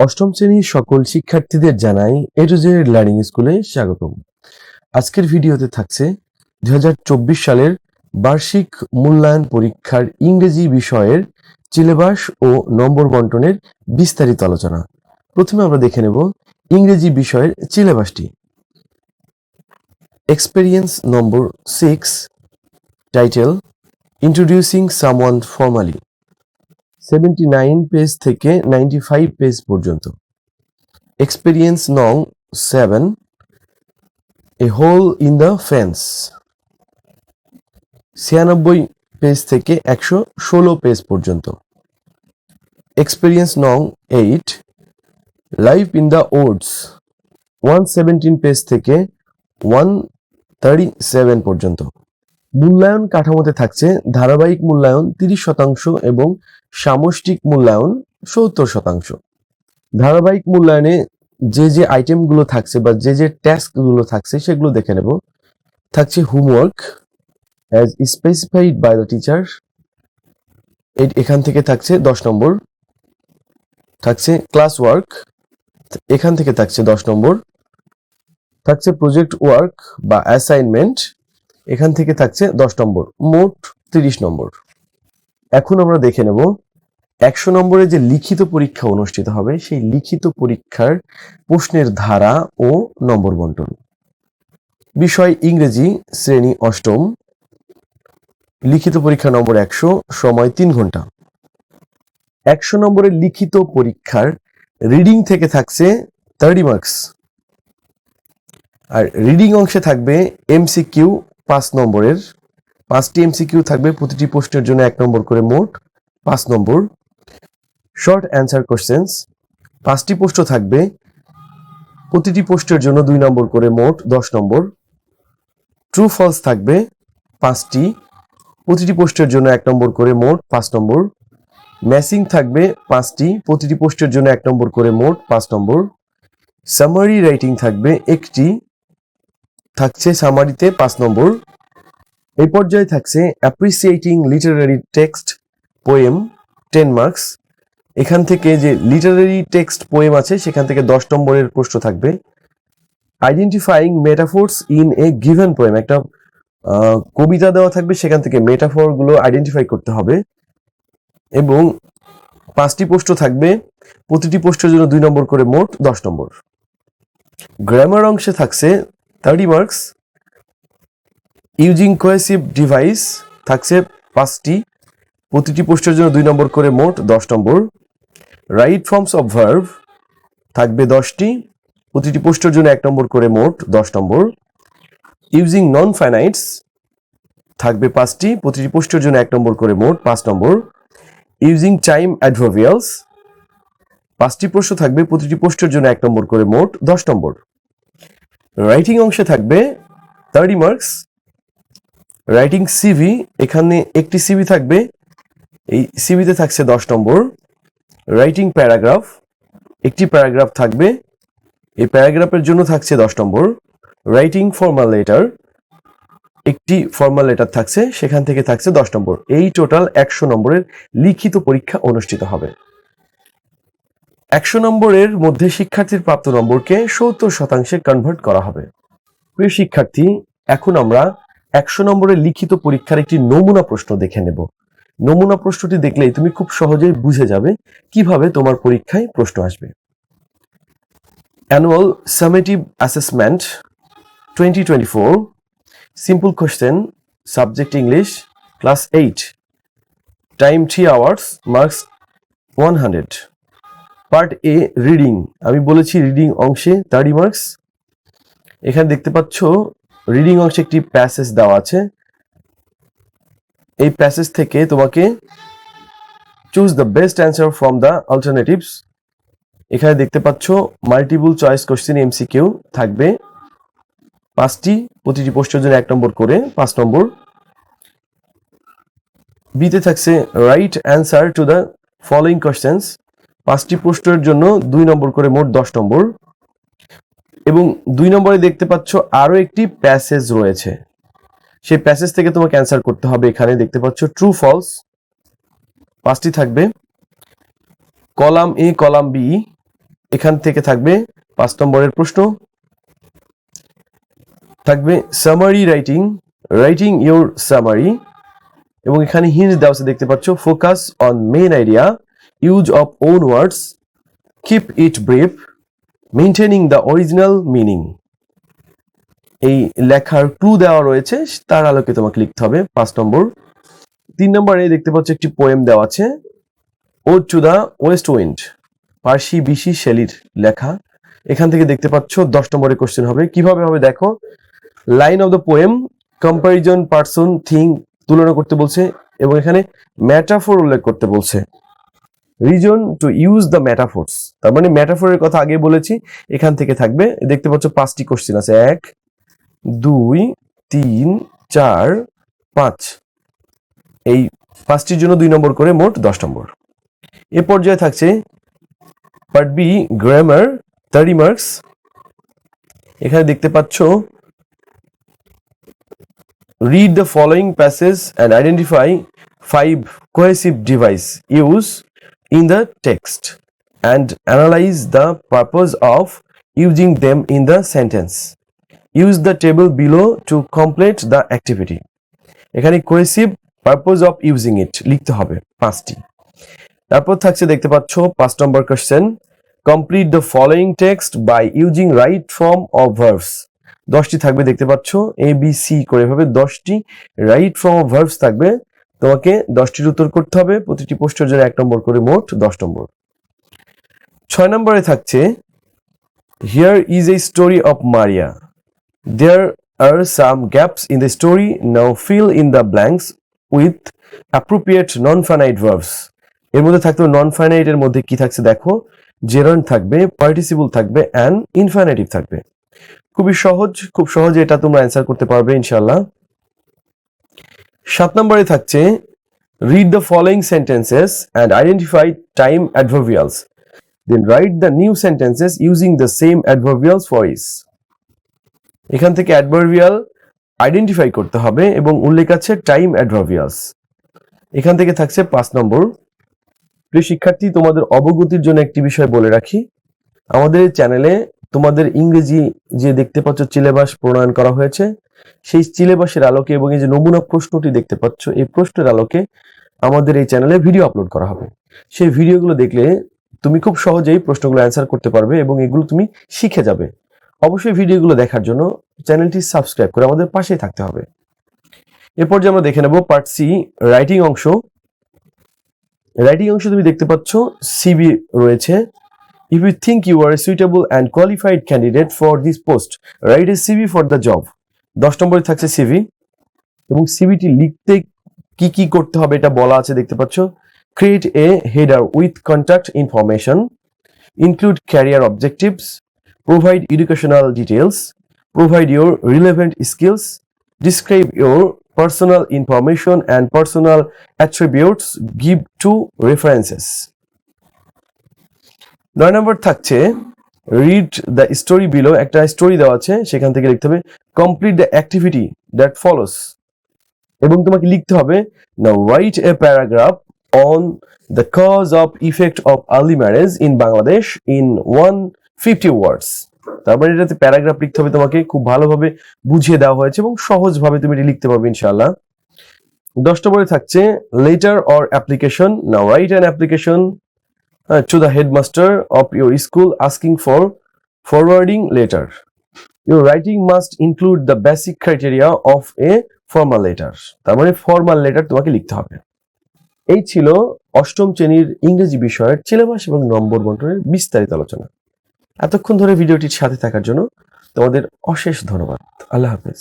অষ্টম শ্রেণির সকল শিক্ষার্থীদের জানাই এ টু জেড লার্নিং স্কুলে স্বাগতম। আজকের ভিডিওতে থাকছে দু হাজার চব্বিশ সালের বার্ষিক মূল্যায়ন পরীক্ষার ইংরেজি বিষয়ের সিলেবাস ও নম্বর বন্টনের বিস্তারিত আলোচনা। প্রথমে আমরা দেখে নেব ইংরেজি বিষয়ের সিলেবাসটি। Experience number six title introducing someone formally seventy nine page থেকে নাইনটি ফাইভ পেজ পর্যন্ত। এক্সপিরিয়েন্স নং seven a hole in the fence ছিয়ানব্বই পেজ থেকে একশো ষোলো পেজ পর্যন্ত। এক্সপিরিয়েন্স নং eight life in the odds one seventeen page থেকে ওয়ান থার্টি সেভেন পর্যন্ত। মূল্যায়ন কাঠামোতে থাকছে ধারাবাহিক মূল্যায়ন তিরিশ শতাংশ এবং সামষ্টিক মূল্যায়ন সত্তর শতাংশ। ধারাবাহিক মূল্যায়নে যে যে আইটেমগুলো থাকছে বা যে যে টাস্কগুলো থাকছে সেগুলো দেখে নেব। থাকছে homework as specified by the teacher এখান থেকে থাকছে দশ নম্বর। থাকছে ক্লাস ওয়ার্ক এখান থেকে থাকছে দশ নম্বর। থাকছে প্রজেক্ট ওয়ার্ক বা অ্যাসাইনমেন্ট এখান থেকে থাকছে দশ নম্বর, মোট তিরিশ নম্বর। এখন আমরা দেখে নেব, একশো নম্বরে যে লিখিত পরীক্ষা অনুষ্ঠিত হবে, সেই লিখিত পরীক্ষার প্রশ্নের ধারা ও নম্বর বন্টন। বিষয় ইংরেজি, শ্রেণি অষ্টম। লিখিত পরীক্ষা নম্বর একশো, সময় তিন ঘণ্টা। একশো নম্বরের লিখিত পরীক্ষার রিডিং থেকে থাকছে থার্টি মার্কস। আর রিডিং অংশে থাকবে এমসিকিউ পাঁচ নম্বরের, পাঁচটি এমসিকিউ থাকবে, প্রতিটি প্রশ্নের জন্য এক নম্বর করে মোট পাঁচ নম্বর। শর্ট অ্যান্সার কোশ্চেন্স পাঁচটি প্রশ্ন থাকবে, প্রতিটি পোস্টের জন্য দুই নম্বর করে মোট দশ নম্বর। ট্রু ফলস থাকবে, পাঁচটি, প্রতিটি পোস্টের জন্য এক নম্বর করে মোট পাঁচ নম্বর। ম্যাসিং থাকবে, পাঁচটি, প্রতিটি পোস্টের জন্য এক নম্বর করে মোট পাঁচ নম্বর। সামারি রাইটিং থাকবে, একটি থাকছে সামারিতে পাঁচ নম্বর। এই পর্যায়ে থাকছে appreciating literary text poem ten marks এখান থেকে যে লিটারারি টেক্সট পোয়েম আছে, সেখান থেকে দশ নম্বরের প্রশ্ন থাকবে। Identifying metaphors in a given poem একটা কবিতা দেওয়া থাকবে, সেখান থেকে মেটাফোরগুলো আইডেন্টিফাই করতে হবে। এবং পাঁচটি প্রশ্ন থাকবে। প্রতিটি প্রশ্নের জন্য দুই নম্বর করে মোট দশ নম্বর। গ্রামার অংশে থাকছে thirty marks using cohesive device থাকছে পাঁচটি, প্রতিটি পোস্টের জন্য দুই নম্বর করে মোট দশ number. Right forms of verb থাকবে দশটি, প্রতিটি পোস্টের জন্য এক নম্বর করে মোট দশ নম্বর। ইউজিং নন ফাইনাইটস থাকবে পাঁচটি, প্রতিটি পোস্টের জন্য এক নম্বর করে মোট পাঁচ নম্বর। ইউজিং টাইম অ্যাডভার্বিয়ালস পাঁচটি প্রশ্ন থাকবে, প্রতিটি পোস্টের জন্য এক নম্বর করে মোট দশ নম্বর। রাইটিং অংশে থাকবে থার্টি মার্কস রাইটিং সিভি এখানে একটি সিভি থাকবে, এই সিভিতে থাকছে দশ নম্বর রাইটিং প্যারাগ্রাফ একটি প্যারাগ্রাফ থাকবে, এই প্যারাগ্রাফের জন্য থাকছে দশ নম্বর রাইটিং ফর্মাল লেটার একটি ফর্মাল লেটার থাকছে, সেখান থেকে থাকছে দশ নম্বর। এই টোটাল একশো নম্বরের লিখিত পরীক্ষা অনুষ্ঠিত হবে। একশো নম্বরের মধ্যে শিক্ষার্থীর প্রাপ্ত নম্বরকে সত্তর শতাংশে কনভার্ট করা হবে। প্রিয় শিক্ষার্থী, এখন আমরা একশো নম্বরের লিখিত পরীক্ষার একটি নমুনা প্রশ্ন দেখে নেব। নমুনা প্রশ্নটি দেখলেই তুমি খুব সহজেই বুঝে যাবে কীভাবে তোমার পরীক্ষায় প্রশ্ন আসবে। Annual summative assessment twenty twenty four simple question subject English class eight time three hours marks one hundred part A reading আমি বলেছি রিডিং অংশে থার্টি মার্কস এখানে দেখতে পাচ্ছ রিডিং অংশে একটি প্যাসেজ দেওয়া আছে। এই প্যাসেজ থেকে তোমাকে choose the best answer from the alternatives এখানে দেখতে পাচ্ছ মাল্টিপল চয়েস কোশ্চেন এমসিকিউ থাকবে। পাঁচটি, প্রতিটি পোস্টের জন্য এক নম্বর করে পাঁচ নম্বর। বিতে থাকছে write answer to the following questions পাঁচটি প্রশ্নের জন্য দুই নম্বর করে মোট দশ নম্বর। এবং দুই নম্বরে দেখতে পাচ্ছ আরও একটি প্যাসেজ রয়েছে। সেই প্যাসেজ থেকে তোমাকে অ্যান্সার করতে হবে এখানে। দেখতে পাচ্ছ ট্রু ফলস পাঁচটি থাকবে। কলাম এ কলাম বি এখান থেকে থাকবে পাঁচ নম্বরের প্রশ্ন। থাকবে summary writing writing your summary এবং এখানে হিন্স দেওয়া দেখতে পাচ্ছ focus on main idea use of own words keep it brief maintaining the original meaning এই লেখার ক্লু দেওয়া রয়েছে, তার আলোকে তোমাকে লিখতে হবে পাঁচ নম্বর। তিন নম্বরে দেখতে পাচ্ছ একটি পোয়েম দেওয়া আছে ode to the West Wind Percy Bysshe শেলির লেখা। এখান থেকে দেখতে পাচ্ছ দশ নম্বরের কোশ্চেন হবে, কীভাবে হবে দেখো line of the poem comparison person thing তুলনা করতে বলছে এবং এখানে ম্যাটাফোর উল্লেখ করতে বলছে। Reason to use the metaphors তার মানে ম্যাটাফোরের কথা আগে বলেছি, এখান থেকে থাকবে। দেখতে পাচ্ছ পাঁচটি কোশ্চেন আছে। এক, দুই, তিন, চার, পাঁচ। এই পাঁচটির জন্য দুই নম্বর করে মোট দশ নম্বর। এ পর্যায়ে থাকছে part B grammar thirty marks এখানে দেখতে পাচ্ছ, read the following passage and identify five cohesive device used in the text and analyze the purpose of using them in the sentence use the table below to complete the activity এখানে cohesive purpose of using it লিখতে হবে পাঁচটি তারপর থাকছে দেখতে পাচ্ছ পাঁচ নম্বর question complete the following text by using right form of verbs দশটি থাকবে দেখতে পাচ্ছ এ বি সি করে ভাবে দশটি রাইট ফর্ম অফ ভার্বস থাকবে তোমাকে দশটির উত্তর করতে হবে, প্রতিটি পোস্টের জন্য এক নম্বর করে মোট দশ নম্বর। ছয় নম্বরে থাকছে here is a story of Maria there are some gaps in the story now fill in the blanks with appropriate non finite verbs এর মধ্যে থাকতে নন ফাইনাইট এর মধ্যে কি থাকছে দেখো? জেরন থাকবে পার্টিসিপল থাকবে অ্যান্ড ইনফাইনাইটিভ থাকবে। খুবই সহজ, খুব সহজে এটা তোমরা অ্যান্সার করতে পারবে ইনশাল্লাহ সাত নম্বরে থাকছে read the following sentences and identify time adverbials then write the new sentences using the same adverbials for is এখান থেকে অ্যাডভার্বিয়াল আইডেন্টিফাই করতে হবে এবং উল্লেখ আছে টাইম অ্যাডভার্বিয়ালস এখান থেকে থাকছে পাঁচ নম্বর। প্রিয় শিক্ষার্থী, তোমাদের অবগতির জন্য একটি বিষয় বলে রাখি। আমাদের চ্যানেলে তোমাদের ইংরেজি যে দেখতে পাচ্ছ সিলেবাস প্রণয়ন করা হয়েছে সেই সিলেবাসের আলোকে এবং এই যে নমুনা প্রশ্নটি দেখতে পাচ্ছ এই প্রশ্নের আলোকে আমাদের এই চ্যানেলে ভিডিও আপলোড করা হবে। সেই ভিডিওগুলো দেখলে তুমি খুব সহজেই প্রশ্নগুলো অ্যান্সার করতে পারবে এবং এগুলো তুমি শিখে যাবে। অবশ্যই ভিডিওগুলো দেখার জন্য চ্যানেলটি সাবস্ক্রাইব করে আমাদের পাশেই থাকতে হবে। এরপর যে আমরা দেখে নেব পার্ট সি রাইটিং অংশ। রাইটিং অংশ তুমি দেখতে পাচ্ছ সিবি রয়েছে। If you think you are a suitable and qualified candidate for this post, write a CV for the job. দশ নম্বরে থাকছে সিভি এবং সিভিটি লিখতে কি কি করতে হবে এটা বলা আছে, দেখতে পাচ্ছ? Create a header with contact information include career objectives provide educational details provide your relevant skills describe your personal information and personal attributes give two references নয় নম্বর থাকছে রিড দ্য স্টোরি বিলো একটা স্টোরি দেওয়া আছে, সেখান থেকে লিখতে হবে complete the activity that follows এবং তোমাকে লিখতে হবে না write a paragraph on the cause of effect of early marriage in Bangladesh in one fifty words তারপরে এটাতে প্যারাগ্রাফ লিখতে হবে তোমাকে, খুব ভালোভাবে বুঝিয়ে দেওয়া হয়েছে এবং সহজভাবে তুমি এটি লিখতে পারবে ইনশাল্লাহ দশ নম্বরে থাকছে লেটার অর অ্যাপ্লিকেশন না write an application uh, to the headmaster of your school asking for forwarding letter. Your writing must include the basic criteria of a formal letter. তার মানে ফর্মাল লেটার তোমাকে লিখতে হবে এই ছিল অষ্টম শ্রেণির ইংরেজি বিষয়ের সিলেবাস এবং নম্বর বন্টনের বিস্তারিত আলোচনা এতক্ষণ ধরে ভিডিওটির সাথে থাকার জন্য তোমাদের অশেষ ধন্যবাদ আল্লাহ হাফেজ